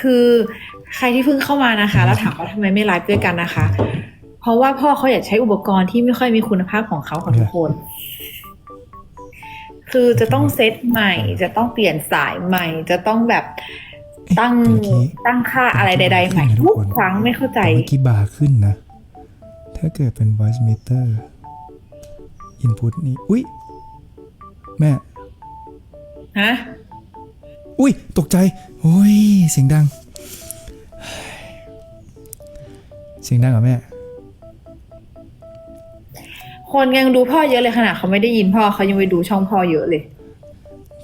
คือใครที่เพิ่งเข้ามานะคะ แล้วถามว่าทำไมไม่ไลฟ์ด้วยกันนะคะ เพราะว่าพ่อเขาอยากใช้อุปกรณ์ที่ไม่ค่อยมีคุณภาพของเขาค่ะทุกคน คือจะต้องเซตใหม่ จะต้องเปลี่ยนสายใหม่ จะต้องแบบตั้งเมื่อกี้ตั้งค่าอะไรใด ๆ ใหม่ทุกครั้งไม่เข้าใจแต่เมื่อกี้บาร์ขึ้นนะ ถ้าเกิดเป็น voice meter input นี่ อุ้ยแม่ ฮะ อุ้ย ตกใจโอ้ย เสียงดัง เสียงดังเหรอแม่ คนยังดูพ่อเยอะเลยขนาดเขาไม่ได้ยินพ่อเขายังไปดูช่องพ่อเยอะเลย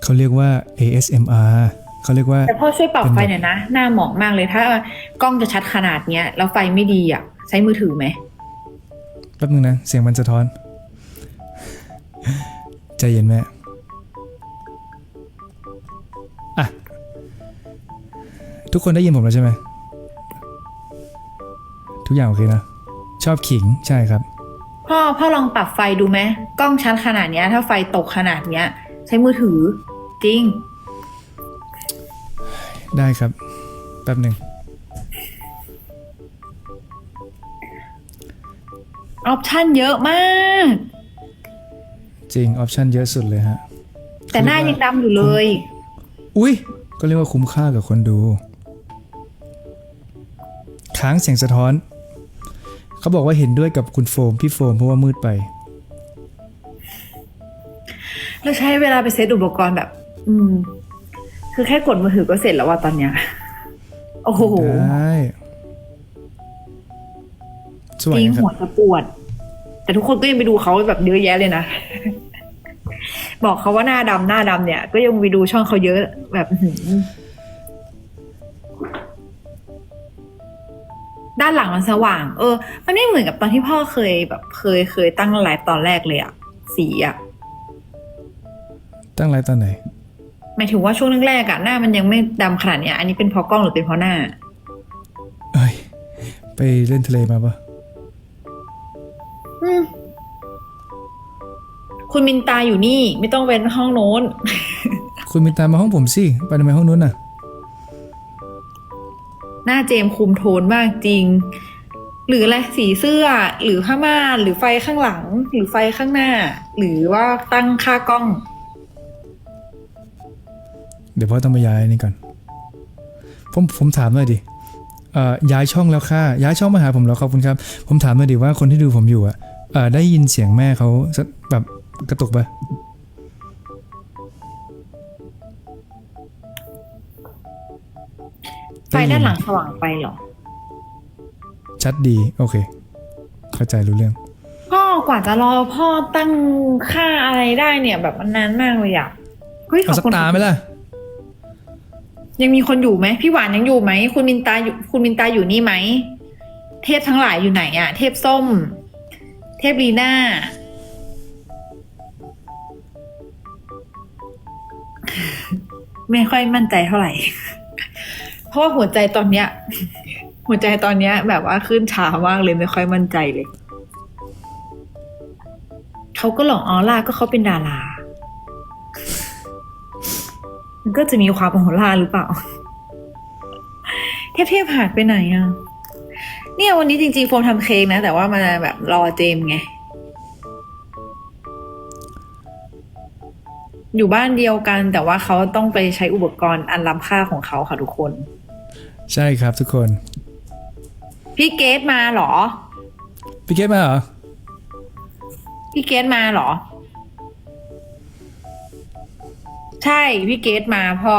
เขาเรียกว่า ASMR เขาเรียกว่า แต่พ่อช่วยปรับเป็นไฟแบบหน่อยนะ หน้าหมองมากเลยถ้ากล้องจะชัดขนาดเนี้ย แล้วไฟไม่ดีอะ ใช้มือถือไหมแป๊บนึงนะ เสียงมันสะท้อน ใจเย็นแม่ ทุกคนได้ยินผมแล้วใช่ไหม ทุกอย่างโอเคนะ ชอบขิงใช่ครับ พ่อพ่อลองปรับไฟดูไหมกล้องชัดขนาดเนี้ย ถ้าไฟตกขนาดเนี้ย ใช้มือถือ จริง ได้ครับ แป๊บหนึ่งออปชั่นเยอะมาก จริง ออปชันเยอะสุดเลยฮะ แต่หน้ายังดำอยู่เลย อุ้ยก็เรียกว่าคุ้มค่ากับคนดู ค้างเสียงสะท้อน เขาบอกว่าเห็นด้วยกับคุณโฟม พี่โฟมเพราะว่ามืดไปแล้วใช้เวลาไปเซตอุปกรณ์แบบ อืม คือแค่กดมือถือก็เสร็จแล้วว่าตอนเนี้ย โอ้โหได้สวยจริงครัหับวจะปวด แต่ทุกคนก็ยังไปดูเขาแบบเยอะแยะเลยนะ บอกเขาว่าหน้าดำหน้าดำเนี่ย ก็ยังไปดูช่องเขาเยอะแบบ ด้านหลังมันสว่าง เออ มันไม่เหมือนกับตอนที่พ่อเคยแบบเคยเคยตั้งไลฟ์ตอนแรกเลยอะสีอะตั้งไลฟ์ตอนไหนหมายถึงว่าช่วงแรกๆอะหน้ามันยังไม่ดำขนาดเนี้ยอันนี้เป็นเพราะกล้องหรือเป็นเพราะหน้า เอ้ย ไปเล่นทะเลมาปะอืมคุณมินตาอยู่นี่ ไม่ต้องเป็นห้องโน้น คุณมีตามมาห้องผมสิ ไปทำไมห้องนู้นน่ะ หน้าเจมคุมโทนมากจริง หรืออะไรสีเสื้อ หรือผ้าม่านหรือไฟข้างหลัง หรือไฟข้างหน้า หรือว่าตั้งค่ากล้อง เดี๋ยวพ่อต้องไปย้ายนี่ก่อน ผมผมถามหน่อยดิเอ่อย้ายช่องแล้วค่ะ ย้ายช่องมาหาผมแล้วขอบคุณครับ ผมถามหน่อยดิว่าคนที่ดูผมอยู่อะได้ยินเสียงแม่เขาแบบกระตุกปะ ด้านหลังสว่างไปเหรอ ชัดดีโอเค เข้าใจรู้เรื่อง พ่อกว่าจะรอพ่อตั้งค่าอะไรได้เนี่ยแบบมันนานมากเลยอะเฮ้ยขเอาอบสักคุณตาไหมล่ะ ยังมีคนอยู่ไหมพี่หวานยังอยู่ไหมคุณมินตาอยู่คุณมินตาอยู่นี่ไหมเทพทั้งหลายอยู่ไหนอะเทพส้ม เทพลีน่าไม่ค่อยมั่นใจเท่าไหร่เพ ราะว่าหัวใจตอนเนี้ย หัวใจตอนเนี้ย แบบว่าขึ้นช้ามากเลยไม่ค่อยมั่นใจเลยเขาก็หลงออร่าก็เขาเป็นดารามันก็จะมีความออร่าหรือเปล่า เทพเทพหายไปไหนอะเนี่ยวันนี้จริงๆโฟมทำเค้กนะ แต่ว่ามาแบบรอเจมไง อยู่บ้านเดียวกันแต่ว่าเขาต้องไปใช้อุปกรณ์อันล้ำค่าของเขาค่ะทุกคน ใช่ครับทุกคน พี่เกตมาเหรอ พี่เกตมาเหรอ พี่เกตมาเหรอ ใช่พี่เกตมาพ่อ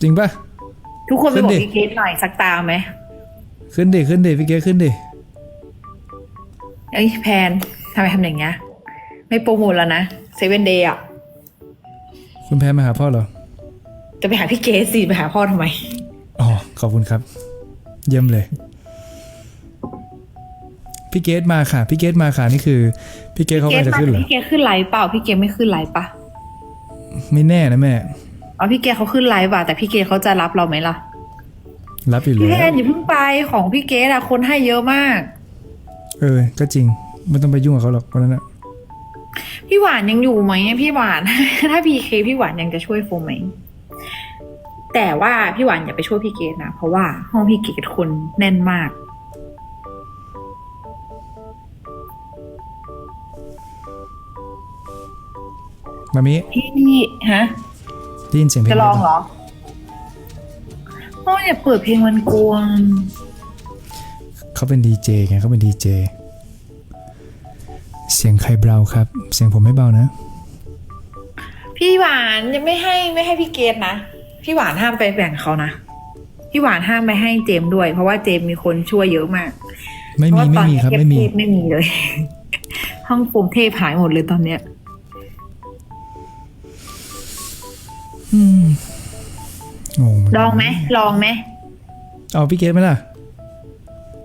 จริงปะ ทุกคนไปบอขึ้กนดิพี่เกตหน่อยสักตาไหมขึ้นดิขึ้นดิพี่เกตขึ้นดิเอ้ยแพนทำไมทำอย่างเงี้ยไม่โปรโมทแล้วนะเซเว่นเดย์อะ คุณแพรมาหาพ่อเหรอ จะไปหาพี่เกตสิไปหาพ่อทำไม อ๋อขอบคุณครับ เยี่ยมเลย พี่เกตมาค่ะ พี่เกตมาค่ะนี่คือ พี่เกตเขาเกกำลัตงจะมาขึ้นเหรอพี่เกตขึ้นไลฟ์เปล่า พี่เกตไม่ขึ้นไลฟ์ปะไม่แน่นะแม่อ๋อพี่เกตเขาขึ้นไลฟ์ว่ะแต่พี่เกตเขาจะรับเราไหมล่ะ รับอยู่พี่แล้แพวนอย่าเพิ่งไปของพี่เกตอะคนให้เยอะมาก เออ ก็จริง ไม่ต้องไปยุ่งกับเขาหรอกคนนั้นนะพี่หวานยังอยู่ไหมพี่หวาน ถ้าพีเคพี่หวานยังจะช่วยโฟมไหม แต่ว่าพี่หวานอย่าไปช่วยพี่เกดนะ เพราะว่าห้องพี่เกดคนแน่นมาก มามิพี่ฮะได้ยินเสียงเพลงจะลองเหรอโอ้ยอย่าเปิดเพลงมันกวนเขาเป็นดีเจไงเขาเป็นดีเจ เสียงใครเบาครับ เสียงผมไม่เบานะ พี่หวานยังไม่ให้ไม่ให้พี่เกดนะ พี่หวานห้ามไปแบ่งเขานะพี่หวานห้ามไปให้เจมส์ด้วย เพราะว่าเจมส์มีคนช่วยเยอะมาก ไม่เพราะมีว่าตไม่อนมีนี้ครับเทปไม่มีเทปไม่มีเลย ห้องปุ่มเทพหายหมดเลยตอนเนี้ยอืมงงเนกันลองไหมลองไหมเอาพี่เกมไหมล่ะ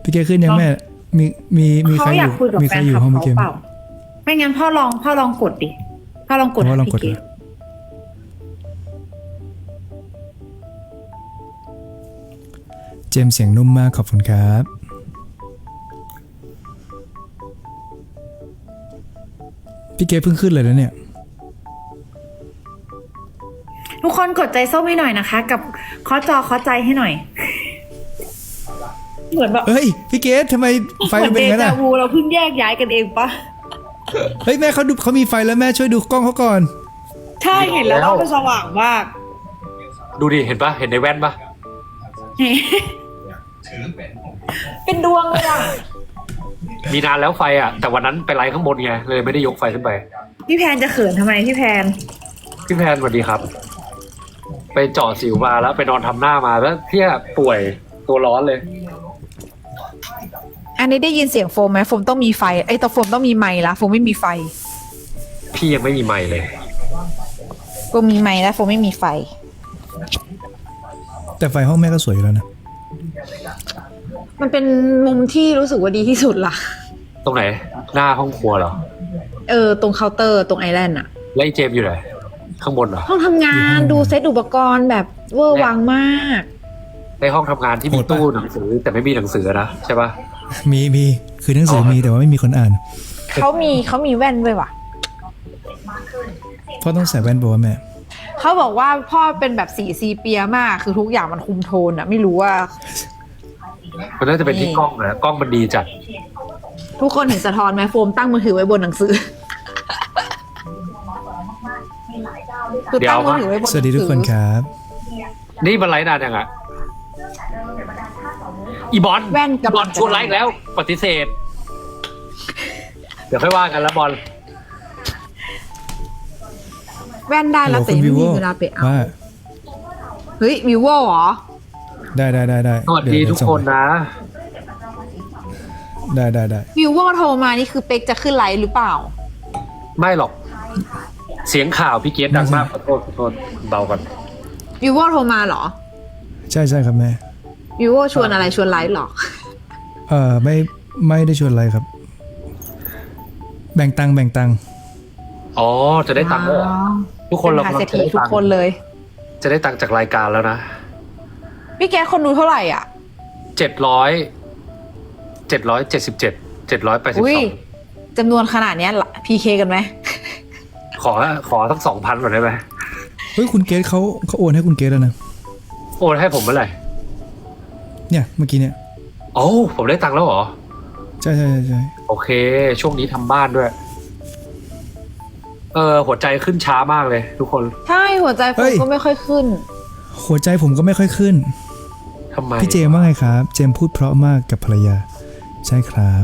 พี่เกมขึ้นยังลองแม่ มีมีมีใคเขารออยากยู่คุยกับมีแฟใครนอยู่คลับห้องเขาพี่เกมเปล่าไม่งั้นพ่อลองพ่อลองกดดิพ่อลองกดพ่อหาลองกดพี่เกเลยด เจมส์เสียงนุ่มมากขอบคุณครับ พี่เกมเพิ่งขึ้นเลยแล้วเนี่ย ทุกคนกดใจส้มให้หน่อยนะคะ กับเคอจอเคอใจให้หน่อย เหมือนแบบเฮ้ย พี่เกดทำไมไฟเหมืมันเป็นเดอย่างนั้นจาอะวูเราเพิ่งแยกย้ายกันเองปะเฮ้ยแม่เขาดูเขามีไฟแล้วแม่ช่วยดูกล้องเขาก่อน ใช่เห็นแล้วว่ามันสว่างมาก ดูดิ เห็นปะเห็นในแว่นปะ เป็นดวงเลยอะมีนานแล้วไฟอะ แต่วันนั้นไปไลฟ์ข้างบนไงเลยไม่ได้ยกไฟขึ้นไปพี่แพนจะเขินทำไมพี่แพนพี่แพนสวัสดีครับ ไปเจาะสิวมาแล้วไปนอนทำหน้ามาแล้วเที่ยป่วยตัวร้อนเลย อันนี้ได้ยินเสียงโฟมไหมโฟมต้องมีไฟไอ้ยแต่โฟมต้องมีไมค์ละโฟมไม่มีไฟพี่ยังไม่มีไมค์เลย โฟมมีไมค์แล้วโฟมไม่มีไฟ แต่ไฟห้องแม่ก็สวยอยู่แล้วนะ มันเป็นมุมที่รู้สึกว่าดีที่สุดละตรงไหน หน้าห้องครัวเหรอ เออ ตรงเคาน์เตอร์ตรงไอแลนด์อะแล้วไอ้เจมส์อยู่ไหน ข้างบนเหรอ ห้องทำงานดูเซตอุปกรณ์แบบเวอร์วังมาก ในห้องทำงานที่มีโหดปะตู้หนังสือ แต่ไม่มีหนังสือนะใช่ปะ มีมีคือหนังสืออ๋อมีแต่ว่าไม่มีคนอ่าน เขามีเขามีแว่นด้วยว่ะ พ่อต้องใส่แว่นบอกว่าแม่ เขาบอกว่าพ่อเป็นแบบสีซีเปียมาก คือทุกอย่างมันคุมโทนอะไม่รู้ว่า มันน่าจะเป็นที่นี่กล้องนะกล้องมันดีจัด ทุกคนเห็นสะท้อนไหมโฟมตั้งมือถือไว้บนหนังสือคือตั้งมือถือไว้บนหนังสสือวัสดีทุกคนครับ นี่มันไลฟ์นานยังอะอีบอลแว่นอีกับบอลชวนไลฟ์แล้ว ปฏิเสธ เดี๋ยวค่อยว่ากันแล้วบอลแว่นได้แล้วแต่ยังไม่มีเวลาไปเอาว่า เฮ้ยวิวโวเหรอ ได้ได้ได้ได้สวัสดีเยทุกส่งคนไปนะ ได้ได้ได้วิวโวโทรมานี่คือเป๊กจะขึ้นไลฟ์หรือเปล่า ไม่หรอก เสียงข่าวพี่เกียรดังมากขอโทษขอโทษเบาก่อนวิวโวโทรมาเหรอ ใช่ใช่ครับแม่วิวโวชวนอะไรชวนไลฟ์เหรอเออไม่ไม่ได้ชวนอะไรครับ แบ่งตังค์แบ่งตังค์อ๋อจะได้ตังค์แล้วเหรอทุกคนเราป็มหาเศรษจะฐีได้ทุกตังค์คนเลย จะได้ตังค์จากรายการแล้วนะ พี่แกคนดูเท่าไหร่อะ เจ็ดร้อยเจ็ดร้อยเจ็ดสิบเจ็ดเจ็ดร้อยแปดสิบอุ้สยองจำนวนขนาดเนี้ยพีเคกันไหม ขอขอทั้งสองพันก่อนได้ไหมเฮ้ยคุณเกดเขาเขาโอนให้คุณเกดแล้วนะ โอนให้ผมเมื่อไหร่เนี่ยเมื่อกี้เนี่ยโอ้ผมได้ตังค์แล้วเหรอ ใช่ใช่ใช่ใช่โอเค ช่วงนี้ทำบ้านด้วย เออ หัวใจขึ้นช้ามากเลย ทุกคน ใช่หัวใจโฟมก็ไม่ค่อยขึ้น หัวใจผมก็ไม่ค่อยขึ้น ทำไมพี่เจมส์ว่าไงครับ เจมส์พูดเพราะมากกับภรรยา ใช่ครับ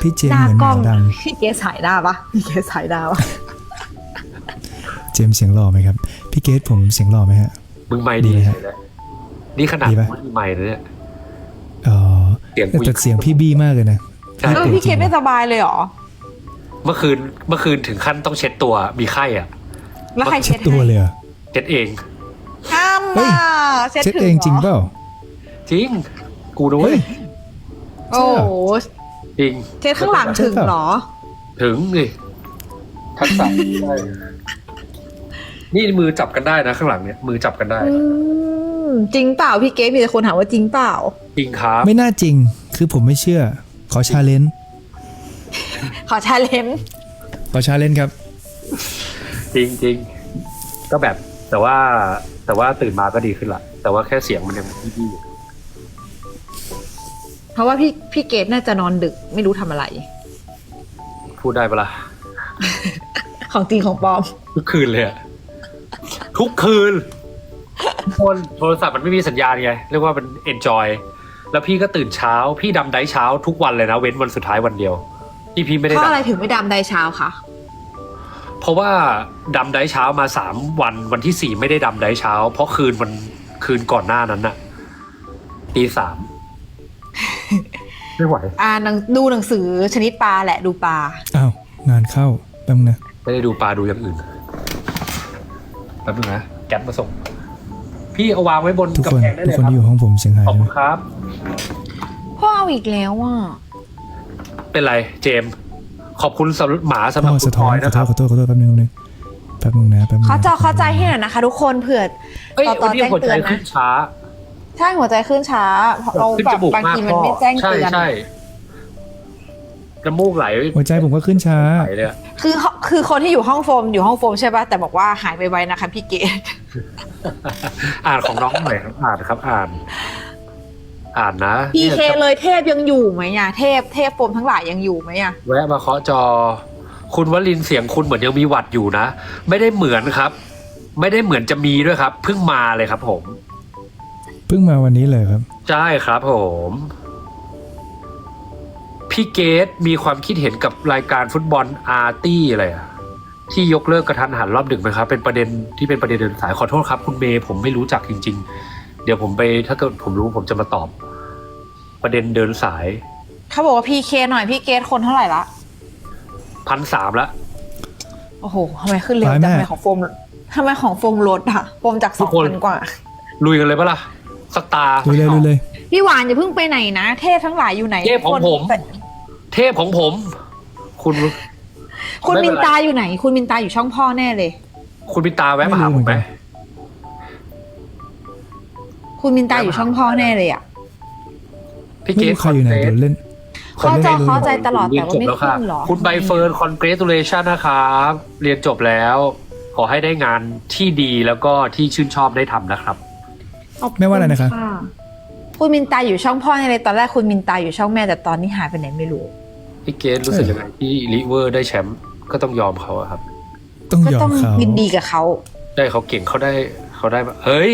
พี่เจมหส์น้าเหมือนกหล้อมางดังพี่เกสายหน้าปะพี่เกสายหน้าปะเจมส์เสียงหล่อไหมครับ พี่เกดผมเสียงหล่อไหมฮะ มึงไม่ดีดีไหมฮะเลยนี่ขนาดดีปะมึงไม่นะเนี่ยอ๋อเสียงแต่ผู้หญิแต่งเสียงพี่บี้มากเลยนะใช่เออพี่เคไม่สบายเลยเหรอ เมื่อคืนเมื่อคืนถึงขั้นต้องเช็ดตัวมีไข้อะ แล้วใครเช็เช็ดดตัวให้เลยเหรอเช็ดเองห้าม เฮ้ยนะเช็ดเช็ดถึเองจริงหเปล่า จริง กูด้วเฮ้ยยโอ้โหจริงเช็ดข้างหลังถึงเหรอ ถึงดิทักษะได้นี่มือจับกันได้นะข้างหลังเนี่ย มือจับกันได้ อืมจริงเปล่าพี่เกสมีแต่คนถามว่าจริงเปล่า จริงครับไม่น่าจริง คือผมไม่เชื่อ ขอชาเลนจ์ขอชาเลนจ์ต่อชาเลนจ์ครับ จริงจริงก็แบบ แต่ว่าแต่ว่าตื่นมาก็ดีขึ้นละแต่ว่าแค่เสียงมันยังบี้ๆอยู่เพราะว่าพี่พี่เกดน่าจะนอนดึกไม่รู้ทำอะไร พูดได้ปะล่ะของจริงของปลอม ทุกคืนเลยอะทุกคืนทุกคนโทรศัพท์มันไม่มีสัญญาณไงเรียกว่ามัน enjoy แล้วพี่ก็ตื่นเช้า พี่ดำไดเช้าทุกวันเลยนะ เว้นวันสุดท้ายวันเดียวที่พี่ไม่ได้เพราะอะไรดำถึงไม่ดำได้เช้าคะ เพราะว่าดำไดเช้ามาสามวันวันที่สี่ไม่ได้ดำไดเช้า เพราะคืนมันคืนก่อนหน้านั้นน่ะตีสามไม่ไหวอ่านหนังดูหนังสือชนิดปลาแหละดูปลาอ้าวงานเข้าแป๊บนึงนะไม่ได้ดูปลาดูอย่างอื่นแป๊บนึงนะแก๊ปมาส่ง พี่เอาวางไว้บนทุกคนกำแพงได้ทุเลกยคนครับที่อยู่ห้องผมเสียงหายขอบใช่คุไหมณครับ พ่อเอาอีกแล้วอะเป็นไรเจมส์ ขอบคุณสำหรับหมาสำหรับพ่อคุสะณพท้ลออนยขอนะโทครัษบขอโทษขอโทษแป๊บนึงแป๊บนึงแป๊บนึงนะแป๊บนึงเขานะจอเข้าใจให้หน่อยนะคะ ทุกคนเผื่อเอ้ยต่อต่วัอนนี้แจ้งหัวเตืใจอนขึ้นะนช้า ใช่หัวใจขึ้นช้าเราขึ้นแบจบมูกบางมากทีมันพ่อไม่แจ้งใช่เตือนใช่น้ำมูกไหลหัวใจผมก็ขึ้นช้า ไหลเลยอะคือคือคนที่อยู่ห้องโฟมอยู่ห้องโฟมใช่ป่ะแต่บอกว่าหายไปไวๆนะคะพี่เกด อ่านของน้องหน่อยครับอ่านครับ อ่าน อ่านนะพีเคเนี่ยเลยเทพยังอยู่ไหมอะเทพเทพโฟมทั้งหลายยังอยู่ไหมอะแวะมาเคาะจอ คุณวลินทร์เสียงคุณเหมือนยังมีหวัดอยู่นะ ไม่ได้เหมือนครับ ไม่ได้เหมือนจะมีด้วยครับ เพิ่งมาเลยครับ ผม เพิ่งมาวันนี้เลยครับ ใช่ครับผม พี่เกตมีความคิดเห็นกับรายการฟุตบอลอาร์ตี้อะไรอะที่ยกเลิกกระทันหันรอบดึกไหมครับ เป็นประเด็นที่เป็นประเด็นเดินสายขอโทษครับ คุณเมย์ผมไม่รู้จักจริง ๆ เดี๋ยวผมไปถ้าเกิดผมรู้ผมจะมาตอบ ประเด็นเดินสายเขาบอกว่าพีเคหน่อยพี่เกดคนเท่าไหร่ละพันสามละโอ้โหทำไมขึ้นเร็วร้ายจัมางกทำไมของโฟมทำไมของโฟมลดอะโฟมจากสทุอกงคนพันกว่า ลุยกันเลยปะล่ะสตาร์ดูเลยดูเลยพี่หวานอย่าเพิ่งไปไหนนะ เทพทั้งหลายอยู่ไหน เทพของผมคนเทพของผม คุณ คุณไม่เป็มินนไรตาอยู่ไหน คุณมินตาอยู่ช่องพ่อแน่เลย คุณพิตาแวะมาหาผมไหมคุณมินตาอยู่ช่องพ่อแน่เลยอะ พี่ไม่เกตรู้ใครอยู่ไหนเดี๋ยวเล่นเข้าใจขอเล่นเข้าใจตลอดแต่ว่าเรียนจบไม่แล้วค่ะขึ้นหรอคุณใบเฟิร์น congratulation นะครับ เรียนจบแล้ว ขอให้ได้งานที่ดีแล้วก็ที่ชื่นชอบได้ทำนะครับไม่ว่าอะไรนะครับคุณมินตาอยู่ช่องพ่อแน่เลยตอนแรกคุณมินตาอยู่ช่องแม่แต่ตอนนี้หายไปไหนไม่รู้ พี่เกตรู้สึกยังไงที่ลิเวอร์ได้แชมป์ก็ต้องยอมเขาอะครับ ต้องก็ยอต้อมงเขายินดีกับเขา ได้เขาเก่งเขาได้เขาได้มาเฮ้ย